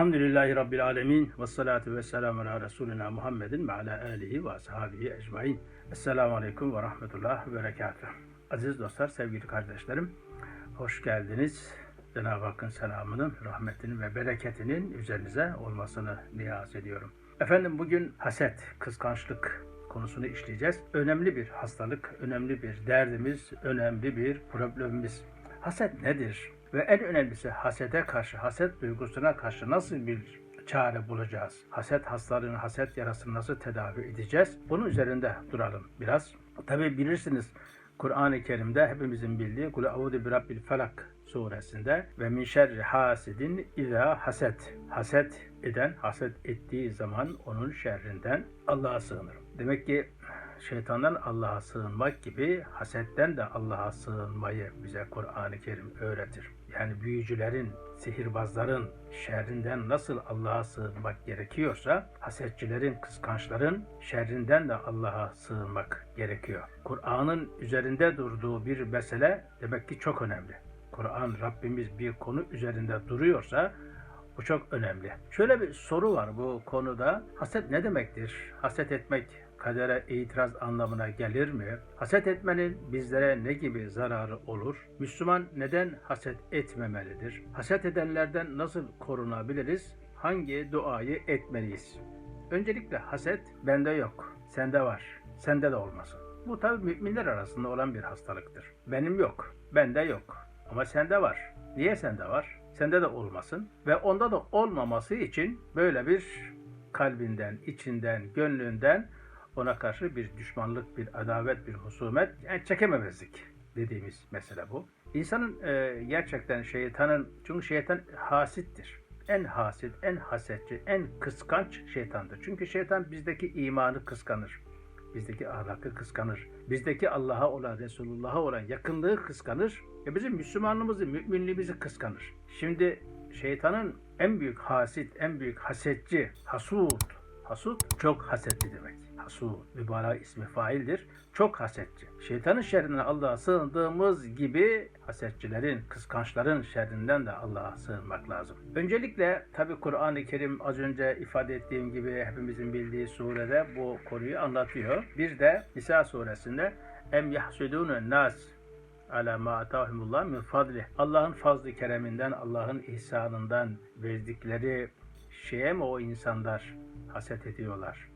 Elhamdülillahi Rabbil Alemin ve salatu ve selamu ala Resulina Muhammedin ve ala alihi ve ashabihi ecmain. Esselamu Aleyküm ve Rahmetullah ve Berekatuhu. Aziz dostlar, sevgili kardeşlerim, hoş geldiniz. Cenab-ı Hakk'ın selamının, rahmetinin ve bereketinin üzerinize olmasını niyaz ediyorum. Efendim bugün haset, kıskançlık konusunu işleyeceğiz. Önemli bir hastalık, önemli bir derdimiz, önemli bir problemimiz. Haset nedir? Ve en önemlisi hasete karşı, haset duygusuna karşı nasıl bir çare bulacağız? Haset hastalarının haset yarasını nasıl tedavi edeceğiz? Bunun üzerinde duralım biraz. Tabi bilirsiniz Kur'an-ı Kerim'de hepimizin bildiği Kul Audu bi Rabbil Felak suresinde ve min şerri hasidin iza haset. Haset eden, haset ettiği zaman onun şerrinden Allah'a sığınırım. Demek ki şeytandan Allah'a sığınmak gibi hasetten de Allah'a sığınmayı bize Kur'an-ı Kerim öğretir. Yani büyücülerin, sihirbazların şerrinden nasıl Allah'a sığınmak gerekiyorsa hasetçilerin, kıskançların şerrinden de Allah'a sığınmak gerekiyor. Kur'an'ın üzerinde durduğu bir mesele demek ki çok önemli. Kur'an Rabbimiz bir konu üzerinde duruyorsa bu çok önemli. Şöyle bir soru var bu konuda. Haset ne demektir? Haset etmek kadere itiraz anlamına gelir mi? Haset etmenin bizlere ne gibi zararı olur? Müslüman neden haset etmemelidir? Haset edenlerden nasıl korunabiliriz? Hangi duayı etmeliyiz? Öncelikle haset bende yok, sende var, sende de olmasın. Bu tabi müminler arasında olan bir hastalıktır. Benim yok, bende yok ama sende var. Niye sende var? Sende de olmasın ve onda da olmaması için böyle bir kalbinden, içinden, gönlünden ona karşı bir düşmanlık, bir adavet, bir husumet, yani çekememezlik dediğimiz mesele bu. İnsanın e, gerçekten şeytanın, çünkü şeytan hasittir. En hasit, en hasetçi, en kıskanç şeytandır. Çünkü şeytan bizdeki imanı kıskanır. Bizdeki ahlakı kıskanır. Bizdeki Allah'a olan, Resulullah'a olan yakınlığı kıskanır. Ve bizim Müslümanlığımızı, müminliğimizi kıskanır. Şimdi şeytanın en büyük hasit, en büyük hasetçi, hasut, hasut çok hasetli demek hasud, mübalağa ismi faildir. Çok hasetçi. Şeytanın şerrinden Allah'a sığındığımız gibi hasetçilerin, kıskançların şerrinden de Allah'a sığınmak lazım. Öncelikle tabi Kur'an-ı Kerim az önce ifade ettiğim gibi hepimizin bildiği surede bu konuyu anlatıyor. Bir de Nisa suresinde em yahsudun nas ala ma atahumullah min fadli. Allah'ın fazlı kereminden, Allah'ın ihsanından verdikleri şeye mi o insanlar haset ediyorlar?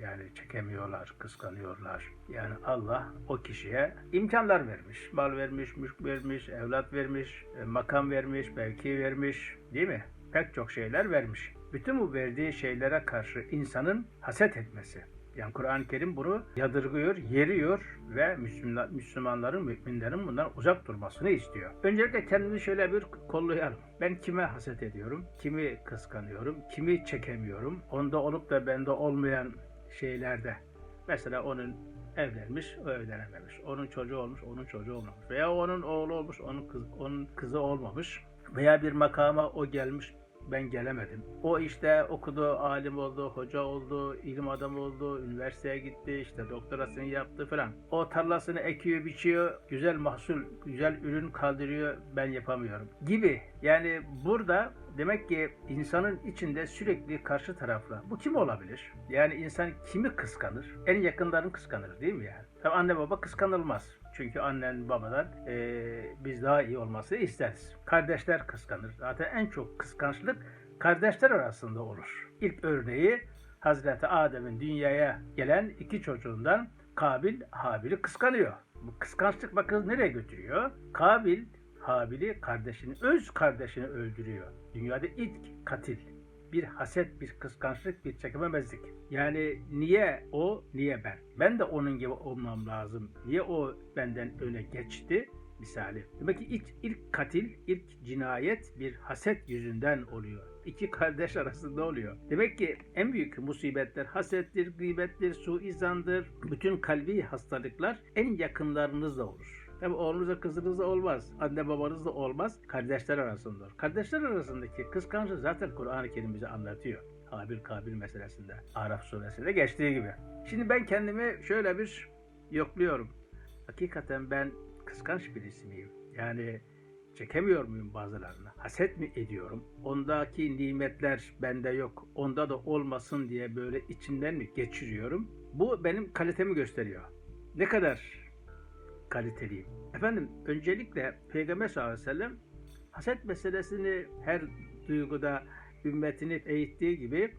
Yani çekemiyorlar, kıskanıyorlar. Yani Allah o kişiye imkanlar vermiş. Mal vermiş, mülk vermiş, evlat vermiş, e, makam vermiş, mevki vermiş. Değil mi? Pek çok şeyler vermiş. Bütün bu verdiği şeylere karşı insanın haset etmesi. Yani Kur'an-ı Kerim bunu yadırgıyor, yeriyor ve Müslüman, Müslümanların, müminlerin bundan uzak durmasını istiyor. Öncelikle kendimizi şöyle bir kollayalım. Ben kime haset ediyorum? Kimi kıskanıyorum? Kimi çekemiyorum? Onda olup da bende olmayan şeylerde. Mesela onun evlenmiş, o evlenememiş. Onun çocuğu olmuş, onun çocuğu olmamış. Veya onun oğlu olmuş, onun, kız, onun kızı olmamış. Veya bir makama o gelmiş, ben gelemedim. O işte okudu, alim oldu, hoca oldu, ilim adamı oldu, üniversiteye gitti, işte doktorasını yaptı falan. O tarlasını ekiyor, biçiyor, güzel mahsul, güzel ürün kaldırıyor, ben yapamıyorum gibi. Yani burada demek ki insanın içinde sürekli karşı tarafla. Bu kim olabilir? Yani insan kimi kıskanır? En yakınlarını kıskanır değil mi yani? Tabii anne baba kıskanılmaz. Çünkü annen babadan e, biz daha iyi olması isteriz. Kardeşler kıskanır. Zaten en çok kıskançlık kardeşler arasında olur. İlk örneği Hazreti Adem'in dünyaya gelen iki çocuğundan Kabil Habil'i kıskanıyor. Bu kıskançlık bakın nereye götürüyor? Kabil Habil'i kardeşini, öz kardeşini öldürüyor. Dünyada ilk katil. Bir haset, bir kıskançlık, bir çekememezlik. Yani niye o, niye ben? Ben de onun gibi olmam lazım. Niye o benden öne geçti? Misali. Demek ki ilk, ilk katil, ilk cinayet bir haset yüzünden oluyor. İki kardeş arasında oluyor. Demek ki en büyük musibetler hasettir, gıybettir, suizandır. Bütün kalbi hastalıklar en yakınlarınızda olur. Tabi oğlunuzla kızınızla olmaz. Anne babanızla olmaz. Kardeşler arasında. Kardeşler arasındaki kıskançlık zaten Kur'an-ı Kerim bize anlatıyor. Habil Kabil meselesinde. Araf suresinde geçtiği gibi. Şimdi ben kendimi şöyle bir yokluyorum. Hakikaten ben kıskanç birisi miyim? Yani çekemiyor muyum bazılarına? Haset mi ediyorum? Ondaki nimetler bende yok. Onda da olmasın diye böyle içinden mi geçiriyorum? Bu benim kalitemi gösteriyor. Ne kadar kaliteliyim? Efendim öncelikle Peygamber sallallahu aleyhi ve sellem haset meselesini her duyguda ümmetini eğittiği gibi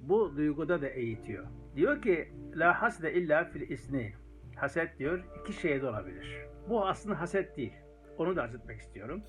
bu duyguda da eğitiyor. Diyor ki la hasde illa fil isni. Haset diyor iki şeyde olabilir. Bu aslında haset değil. Onu da arz istiyorum.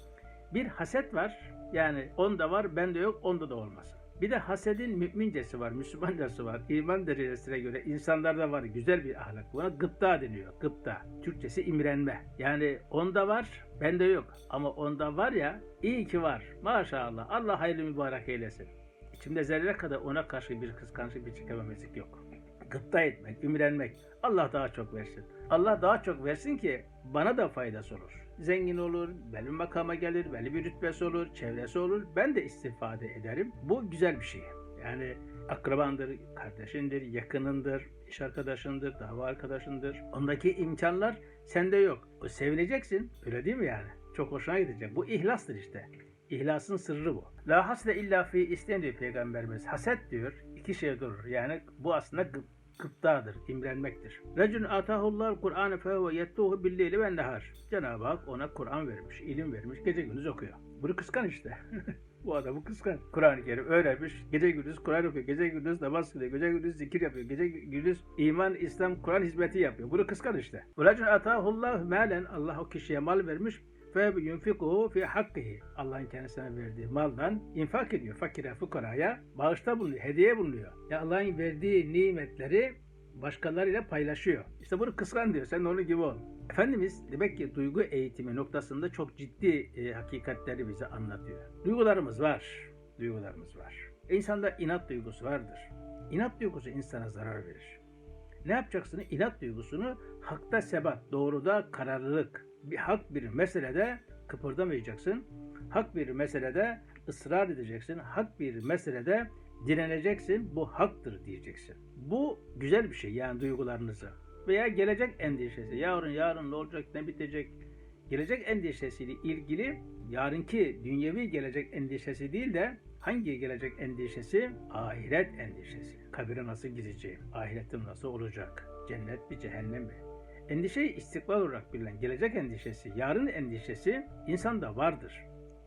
Bir haset var. Yani onda var, bende yok, onda da olmasın. Bir de hasedin mümincesi var, Müslümancası var. İman derecesine göre insanlarda var güzel bir ahlak. Buna gıpta deniyor. Gıpta. Türkçesi imrenme. Yani onda var, bende yok. Ama onda var ya, iyi ki var. Maşallah. Allah hayırlı mübarek eylesin. İçimde zerre kadar ona karşı bir kıskançlık, bir çekememezlik yok. Gıpta etmek, imrenmek. Allah daha çok versin. Allah daha çok versin ki bana da faydası olur. Zengin olur, belli makama gelir, belli bir rütbesi olur, çevresi olur. Ben de istifade ederim. Bu güzel bir şey. Yani akrabandır, kardeşindir, yakınındır, iş arkadaşındır, dava arkadaşındır. Ondaki imkanlar sende yok. O sevineceksin. Öyle değil mi yani? Çok hoşuna gidecek. Bu ihlastır işte. İhlasın sırrı bu. La hasde illa fi isteyen diyor Peygamberimiz. Haset diyor. iki şey durur. Yani bu aslında gıptadır, imrenmektir. Recun atahullah Kur'an fehuve yettuhu billeyli ve nehar. Cenab-ı Hak ona Kur'an vermiş, ilim vermiş, gece gündüz okuyor. Bunu kıskan işte. bu adamı kıskan. Kur'an-ı Kerim öğrenmiş, gece gündüz Kur'an okuyor, gece gündüz namaz kılıyor, gece gündüz zikir yapıyor, gece gündüz iman, İslam, Kur'an hizmeti yapıyor. Bunu kıskan işte. Recun atahullah malen Allah o kişiye mal vermiş, fe yunfikuhu fi hakkihi. Allah'ın kendisine verdiği maldan infak ediyor. Fakire, fukaraya bağışta bulunuyor, hediye bulunuyor. Ya Allah'ın verdiği nimetleri başkalarıyla paylaşıyor. İşte bunu kıskan diyor. Sen onun gibi ol. Efendimiz demek ki duygu eğitimi noktasında çok ciddi e, hakikatleri bize anlatıyor. Duygularımız var. Duygularımız var. İnsanda inat duygusu vardır. İnat duygusu insana zarar verir. Ne yapacaksın? İnat duygusunu hakta sebat, doğruda kararlılık, bir hak bir meselede kıpırdamayacaksın. Hak bir meselede ısrar edeceksin. Hak bir meselede direneceksin. Bu haktır diyeceksin. Bu güzel bir şey yani duygularınızı. Veya gelecek endişesi. Yarın yarın ne olacak ne bitecek. Gelecek endişesiyle ilgili yarınki dünyevi gelecek endişesi değil de hangi gelecek endişesi? Ahiret endişesi. Kabire nasıl gideceğim? Ahiretim nasıl olacak? Cennet mi cehennem mi? Endişeyi istikbal olarak bilinen gelecek endişesi, yarın endişesi insanda vardır.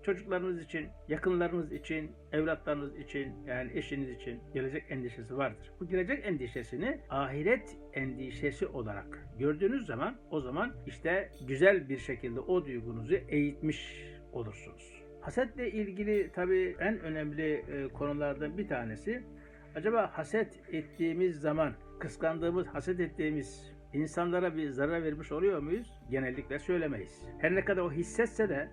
Çocuklarınız için, yakınlarınız için, evlatlarınız için, yani eşiniz için gelecek endişesi vardır. Bu gelecek endişesini ahiret endişesi olarak gördüğünüz zaman o zaman işte güzel bir şekilde o duygunuzu eğitmiş olursunuz. Hasetle ilgili tabii en önemli e, konulardan bir tanesi acaba haset ettiğimiz zaman kıskandığımız, haset ettiğimiz insanlara bir zarar vermiş oluyor muyuz? Genellikle söylemeyiz. Her ne kadar o hissetse de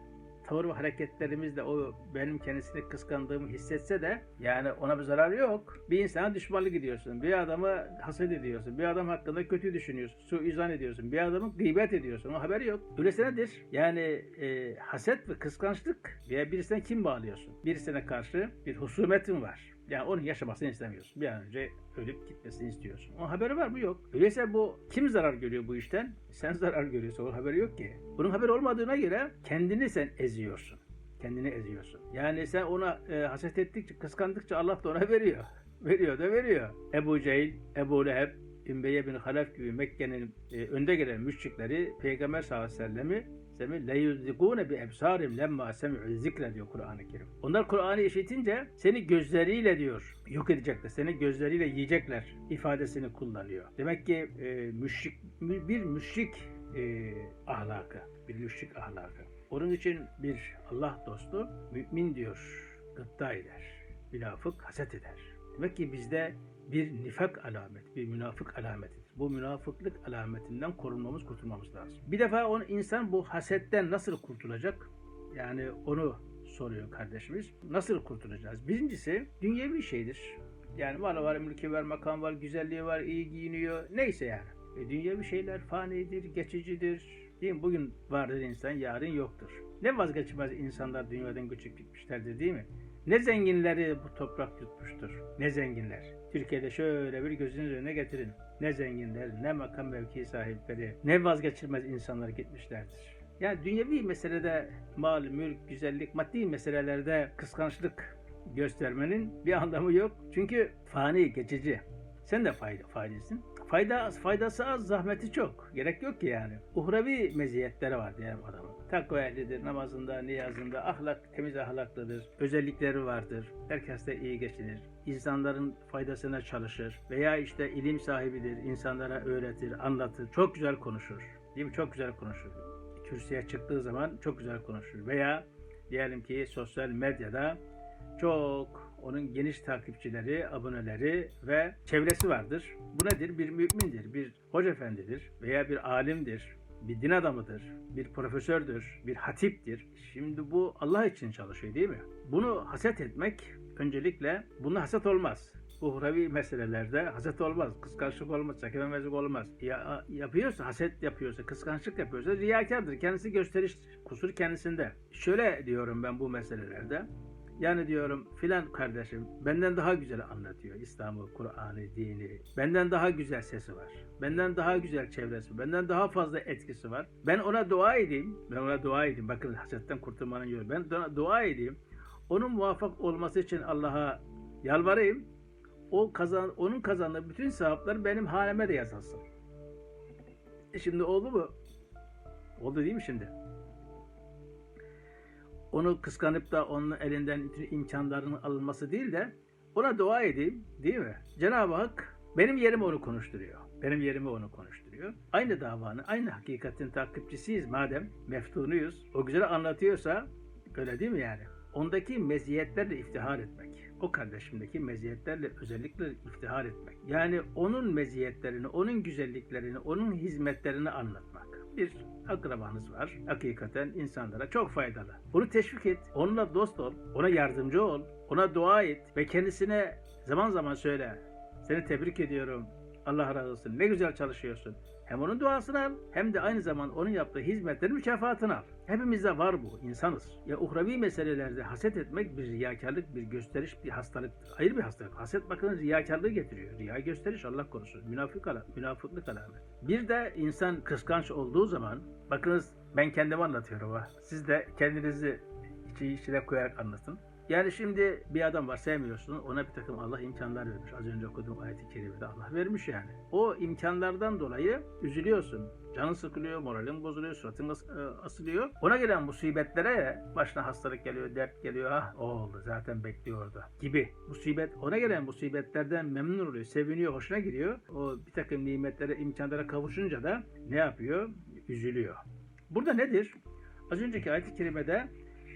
tavır ve hareketlerimizle o benim kendisini kıskandığımı hissetse de yani ona bir zarar yok. Bir insana düşmanlık ediyorsun. Bir adamı haset ediyorsun. Bir adam hakkında kötü düşünüyorsun. Suizan ediyorsun. Bir adamı gıybet ediyorsun. O haberi yok. Öyleyse nedir? Yani e, haset ve kıskançlık veya birisine kim bağlıyorsun? Birisine karşı bir husumetin var. Yani onun yaşamasını istemiyorsun. Bir an önce ölüp gitmesini istiyorsun. O haberi var mı? Yok. Öyleyse bu kim zarar görüyor bu işten? Sen zarar görüyorsun. Onun haberi yok ki. Bunun haberi olmadığına göre kendini sen eziyorsun. Kendini eziyorsun. Yani sen ona e, haset ettikçe, kıskandıkça Allah da ona veriyor. Veriyor da veriyor. Ebu Cehil, Ebu Leheb, Ümbeye bin Halef gibi Mekke'nin e, önde gelen müşrikleri Peygamber sallallahu aleyhi ve sellemi Semi le yuzikune bi ebsarim lemma semi'u zikre diyor Kur'an-ı Kerim. Onlar Kur'an'ı işitince seni gözleriyle diyor yok edecekler. Seni gözleriyle yiyecekler ifadesini kullanıyor. Demek ki e, müşrik bir müşrik e, ahlakı, bir müşrik ahlakı. Onun için bir Allah dostu mümin diyor gıpta eder. Münafık haset eder. Demek ki bizde bir nifak alamet, bir münafık alametidir. Bu münafıklık alametinden korunmamız, kurtulmamız lazım. Bir defa on insan bu hasetten nasıl kurtulacak? Yani onu soruyor kardeşimiz. Nasıl kurtulacağız? Birincisi dünyevi şeydir. Yani var var, mülki var, makam var, güzelliği var, iyi giyiniyor. Neyse yani. E, dünyevi şeyler fanidir, geçicidir. Değil mi? Bugün vardır insan, yarın yoktur. Ne vazgeçmez insanlar dünyadan göçüp gitmişlerdir değil mi? Ne zenginleri bu toprak yutmuştur. Ne zenginler. Türkiye'de şöyle bir gözünüz önüne getirin. Ne zenginler, ne makam mevki sahipleri, ne vazgeçilmez insanlar gitmişlerdir. Yani dünyevi meselede mal, mülk, güzellik, maddi meselelerde kıskançlık göstermenin bir anlamı yok. Çünkü fani, geçici. Sen de fayda, faydasın. Fayda faydası az, zahmeti çok. Gerek yok ki yani. Uhrevi meziyetleri var diyelim adamın. Takva ehlidir, namazında, niyazında, ahlak, temiz ahlaklıdır. Özellikleri vardır. Herkesle iyi geçinir. İnsanların faydasına çalışır. Veya işte ilim sahibidir, insanlara öğretir, anlatır. Çok güzel konuşur. Değil mi? Çok güzel konuşur. Kürsüye çıktığı zaman çok güzel konuşur. Veya diyelim ki sosyal medyada çok onun geniş takipçileri, aboneleri ve çevresi vardır. Bu nedir? Bir mümindir, bir hoca efendidir veya bir alimdir, bir din adamıdır, bir profesördür, bir hatiptir. Şimdi bu Allah için çalışıyor değil mi? Bunu haset etmek öncelikle bununla haset olmaz. Uhrevi meselelerde haset olmaz, kıskançlık olmaz, çekememezlik olmaz. Ya, yapıyorsa, haset yapıyorsa, kıskançlık yapıyorsa riyakardır. Kendisi gösteriştir. Kusur kendisinde. Şöyle diyorum ben bu meselelerde. Yani diyorum filan kardeşim benden daha güzel anlatıyor İslam'ı, Kur'an'ı, dini. Benden daha güzel sesi var. Benden daha güzel çevresi, benden daha fazla etkisi var. Ben ona dua edeyim. Ben ona dua edeyim. Bakın hasetten kurtulmanın yolu. Ben ona dua edeyim. Onun muvaffak olması için Allah'a yalvarayım. O kazan, onun kazandığı bütün sevaplar benim haneme de yazılsın. E şimdi oldu mu? Oldu değil mi şimdi? Onu kıskanıp da onun elinden bütün imkanlarının alınması değil de ona dua edeyim değil mi? Cenab-ı Hak benim yerime onu konuşturuyor. Benim yerime onu konuşturuyor. Aynı davanın, aynı hakikatin takipçisiyiz madem, meftunuyuz. O güzel anlatıyorsa öyle değil mi yani? Ondaki meziyetlerle iftihar etmek. O kardeşimdeki meziyetlerle özellikle iftihar etmek. Yani onun meziyetlerini, onun güzelliklerini, onun hizmetlerini anlatmak. Bir akrabanız var. Hakikaten insanlara çok faydalı. Bunu teşvik et. Onunla dost ol. Ona yardımcı ol. Ona dua et. Ve kendisine zaman zaman söyle. Seni tebrik ediyorum. Allah razı olsun. Ne güzel çalışıyorsun. Hem onun duasını al hem de aynı zaman onun yaptığı hizmetlerin mükafatını al. Hepimizde var bu. insanız. Ya uhrevi meselelerde haset etmek bir riyakarlık, bir gösteriş, bir hastalıktır. Hayır bir hastalık. Haset bakın riyakarlığı getiriyor. Riya gösteriş Allah korusun. Münafık ala, münafıklık alamet. Bir de insan kıskanç olduğu zaman bakınız ben kendimi anlatıyorum. Siz de kendinizi içi içine koyarak anlatın. Yani şimdi bir adam var sevmiyorsun ona bir takım Allah imkanlar vermiş. Az önce okuduğum ayet-i kerimede Allah vermiş yani. O imkanlardan dolayı üzülüyorsun. Canın sıkılıyor, moralin bozuluyor, suratın e, asılıyor. Ona gelen musibetlere başına hastalık geliyor, dert geliyor. Ah o oldu zaten bekliyor orada gibi. Musibet, ona gelen musibetlerden memnun oluyor, seviniyor, hoşuna gidiyor. O bir takım nimetlere, imkanlara kavuşunca da ne yapıyor? Üzülüyor. Burada nedir? Az önceki ayet-i kerimede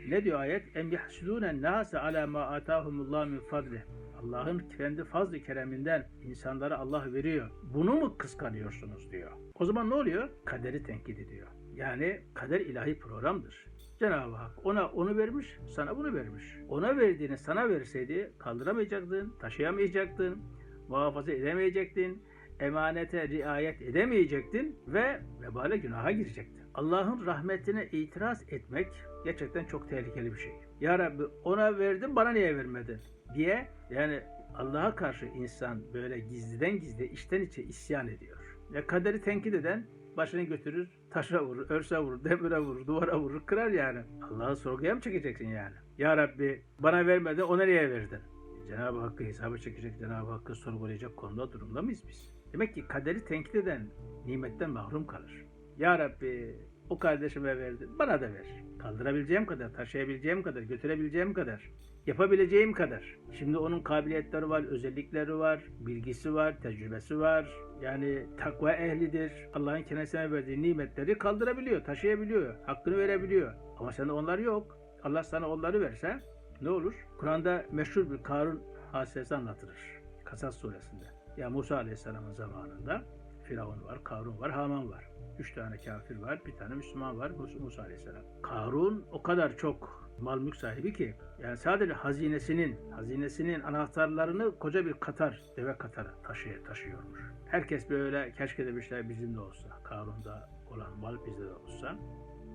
ne diyor ayet? En yahsudûnen nâse alâ mâ âtâhumullah min fadli. Allah'ın kendi fazl-ı kereminden insanlara Allah veriyor. Bunu mu kıskanıyorsunuz diyor. O zaman ne oluyor? Kaderi tenkit ediyor. Yani kader ilahi programdır. Cenab-ı Hak ona onu vermiş, sana bunu vermiş. Ona verdiğini sana verseydi kaldıramayacaktın, taşıyamayacaktın, muhafaza edemeyecektin, emanete riayet edemeyecektin ve vebale günaha girecektin. Allah'ın rahmetine itiraz etmek gerçekten çok tehlikeli bir şey. Ya Rabbi ona verdin bana niye vermedin diye yani Allah'a karşı insan böyle gizliden gizli içten içe isyan ediyor. Ve kaderi tenkit eden başını götürür, taşa vurur, örse vurur, demire vurur, duvara vurur, kırar yani. Allah'ı sorguya mı çekeceksin yani? Ya Rabbi bana vermedin ona niye verdin? Cenab-ı Hakk'ı hesaba çekecek, Cenab-ı Hakk'ı sorgulayacak konuda durumda mıyız biz? Demek ki kaderi tenkit eden nimetten mahrum kalır. Ya Rabbi o kardeşime verdin, bana da ver. Kaldırabileceğim kadar, taşıyabileceğim kadar, götürebileceğim kadar, yapabileceğim kadar. Şimdi onun kabiliyetleri var, özellikleri var, bilgisi var, tecrübesi var. Yani takva ehlidir. Allah'ın kendisine verdiği nimetleri kaldırabiliyor, taşıyabiliyor, hakkını verebiliyor. Ama sende onlar yok. Allah sana onları verse ne olur? Kur'an'da meşhur bir Karun hadisesi anlatılır. Kasas suresinde. Ya Musa Aleyhisselam'ın zamanında Firavun var, Karun var, Haman var. Üç tane kafir var, bir tane Müslüman var, Musa Aleyhisselam. Karun o kadar çok mal mülk sahibi ki, yani sadece hazinesinin, hazinesinin anahtarlarını koca bir Katar, deve Katar'a taşıyor, taşıyormuş. Herkes böyle keşke demişler bizim de olsa, Karun'da olan mal bizde de olsa.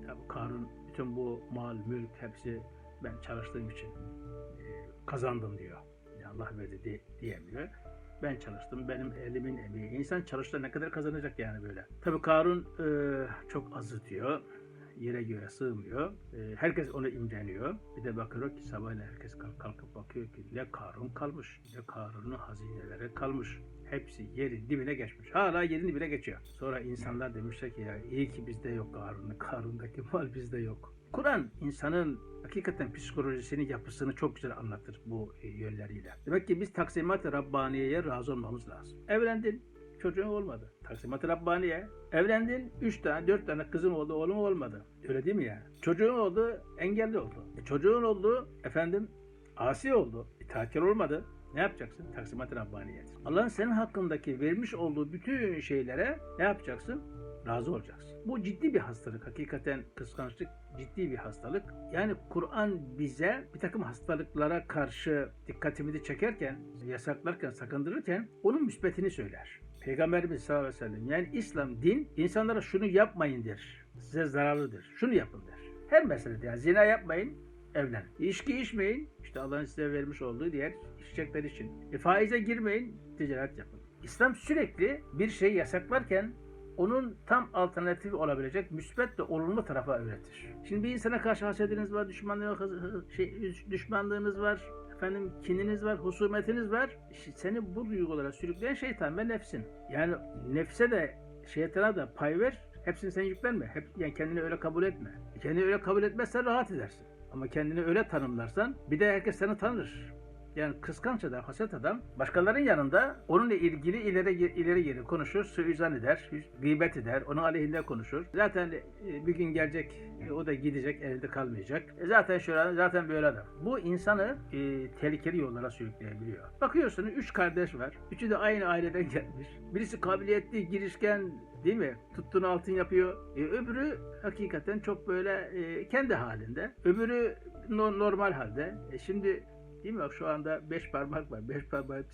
Tabi Karun bütün bu mal, mülk hepsi ben çalıştığım için e, kazandım diyor. Yani Allah verdi diye, diyemiyor. Ben çalıştım, benim elimin emeği. İnsan çalıştı ne kadar kazanacak yani böyle. Tabii Karun e, çok azıtıyor. yere göre sığmıyor. E, herkes onu imreniyor. Bir de bakıyor ki sabahleyin herkes kalk- kalkıp bakıyor ki ne Karun kalmış, ne Karun'un hazineleri kalmış. Hepsi yerin dibine geçmiş. Hala yerin dibine geçiyor. Sonra insanlar demişler ki ya iyi ki bizde yok Karun. Karun'daki mal bizde yok. Kur'an insanın hakikaten psikolojisini, yapısını çok güzel anlatır bu e, yönleriyle. Demek ki biz taksimat-ı Rabbaniye'ye razı olmamız lazım. Evlendin, çocuğun olmadı. Taksimat-ı Rabbaniye. Evlendin, üç tane, dört tane kızın oldu, oğlum olmadı. Öyle değil mi yani? Çocuğun oldu, engelli oldu. E, çocuğun oldu, efendim, asi oldu. İtaatkar olmadı. Ne yapacaksın? Taksimat-ı Rabbaniye'dir. Allah'ın senin hakkındaki vermiş olduğu bütün şeylere ne yapacaksın? Razı olacaksın. Bu ciddi bir hastalık. Hakikaten kıskançlık ciddi bir hastalık. Yani Kur'an bize bir takım hastalıklara karşı dikkatimizi çekerken, yasaklarken, sakındırırken onun müsbetini söyler. Peygamberimiz sallallahu aleyhi ve sellem yani İslam din insanlara şunu yapmayın der. Size zararlıdır. Şunu yapın der. Her meselede yani zina yapmayın, evlenin. İçki içmeyin. işte Allah'ın size vermiş olduğu diğer içecekler için. E, faize girmeyin, ticaret yapın. İslam sürekli bir şey yasaklarken onun tam alternatifi olabilecek müsbet ve olumlu tarafa öğretir. Şimdi bir insana karşı hasediniz var, düşmanlığınız, şey, düşmanlığınız var, efendim kininiz var, husumetiniz var. Seni bu duygulara sürükleyen şeytan ve nefsin. Yani nefse de şeytana da pay ver. Hepsini sen yüklenme. Hep, yani kendini öyle kabul etme. Kendini öyle kabul etmezsen rahat edersin. Ama kendini öyle tanımlarsan bir de herkes seni tanır. Yani kıskanç adam, haset adam başkalarının yanında onunla ilgili ileri ileri geri konuşur, suizan eder, gıybet eder, onun aleyhinde konuşur. Zaten e, bir gün gelecek, e, o da gidecek, elinde kalmayacak. E zaten şöyle, zaten böyle adam. Bu insanı e, tehlikeli yollara sürükleyebiliyor. Bakıyorsun üç kardeş var. Üçü de aynı aileden gelmiş. Birisi kabiliyetli, girişken, değil mi? Tuttuğunu altın yapıyor. E, öbürü hakikaten çok böyle e, kendi halinde. Öbürü no- normal halde. E, şimdi Değil mi? Şu anda beş parmak var. Beş parmak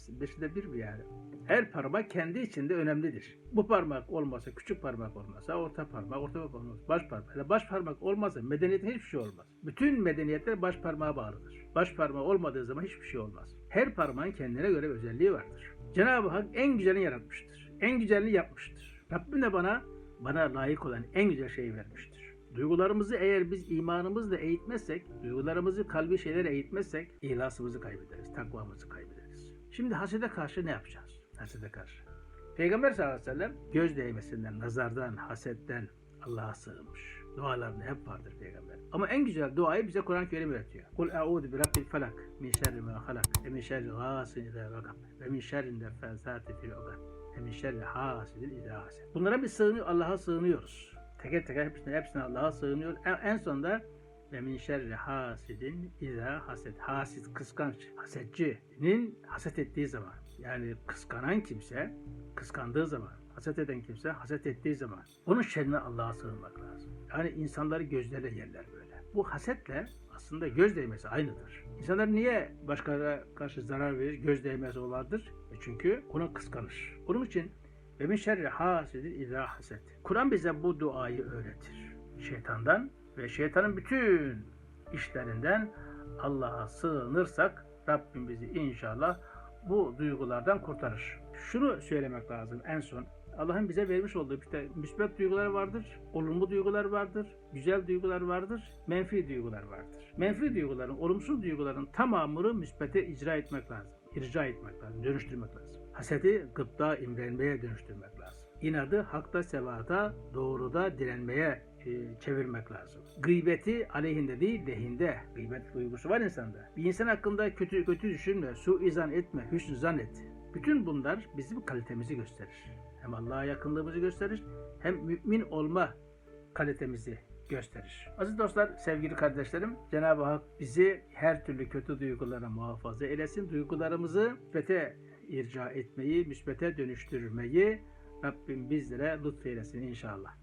de bir mi yani? Her parmak kendi içinde önemlidir. Bu parmak olmasa, küçük parmak olmasa, orta parmak, orta parmak olmasa, baş parmak. Yani baş parmak olmazsa medeniyetin hiçbir şey olmaz. Bütün medeniyetler baş parmağa bağlıdır. Baş parmağı olmadığı zaman hiçbir şey olmaz. Her parmağın kendine göre bir özelliği vardır. Cenab-ı Hak en güzelini yaratmıştır. En güzelini yapmıştır. Rabbim de bana bana layık olan en güzel şeyi vermiştir. Duygularımızı eğer biz imanımızla eğitmezsek, duygularımızı kalbi şeylere eğitmezsek ihlasımızı kaybederiz, takvamızı kaybederiz. Şimdi hasede karşı ne yapacağız? Hasede karşı. Peygamber sallallahu aleyhi ve sellem göz değmesinden, nazardan, hasetten Allah'a sığınmış. Dualarında hep vardır peygamber. Ama en güzel duayı bize Kur'an-ı Kerim öğretiyor. Kul a'udhu bi rabbil felak min şerri ma halak ve min şerri gâsin izâ vakab ve min şerri nefesâti fil ukad ve min şerri hasidin izâ hased. Bunlara bir sığınıyor, Allah'a sığınıyoruz teker teker hepsine, hepsine Allah'a sığınıyor. En, en sonunda ve min şerri hasidin izâ haset. Hasit, kıskanç, hasetçinin haset ettiği zaman. Yani kıskanan kimse, kıskandığı zaman, haset eden kimse haset ettiği zaman onun şerrine Allah'a sığınmak lazım. Yani insanları gözlerle yerler böyle. Bu hasetle aslında göz değmesi aynıdır. İnsanlar niye başkalarına karşı zarar verir, göz değmesi olardır? E çünkü onu kıskanır. Onun için ve min şerri hasidin izâ haset. Kur'an bize bu duayı öğretir. Şeytandan ve şeytanın bütün işlerinden Allah'a sığınırsak Rabbim bizi inşallah bu duygulardan kurtarır. Şunu söylemek lazım en son. Allah'ın bize vermiş olduğu işte müsbet duygular vardır, olumlu duygular vardır, güzel duygular vardır, menfi duygular vardır. Menfi duyguların, olumsuz duyguların tamamını müsbete icra etmek lazım. İrca etmek lazım, dönüştürmek lazım. Hasedi gıpta, imrenmeye dönüştürmek lazım. İnadı hakta, sevada, doğruda direnmeye e, çevirmek lazım. Gıybeti aleyhinde değil lehinde. Gıybet duygusu var insanda. Bir insan hakkında kötü kötü düşünme, suizan etme, hüsnü zan. Bütün bunlar bizim kalitemizi gösterir. Hem Allah'a yakınlığımızı gösterir, hem mümin olma kalitemizi gösterir. Aziz dostlar, sevgili kardeşlerim, Cenab-ı Hak bizi her türlü kötü duygulara muhafaza eylesin. Duygularımızı müsbete irca etmeyi, müsbete dönüştürmeyi Rabbim bizlere lütfeylesin inşallah.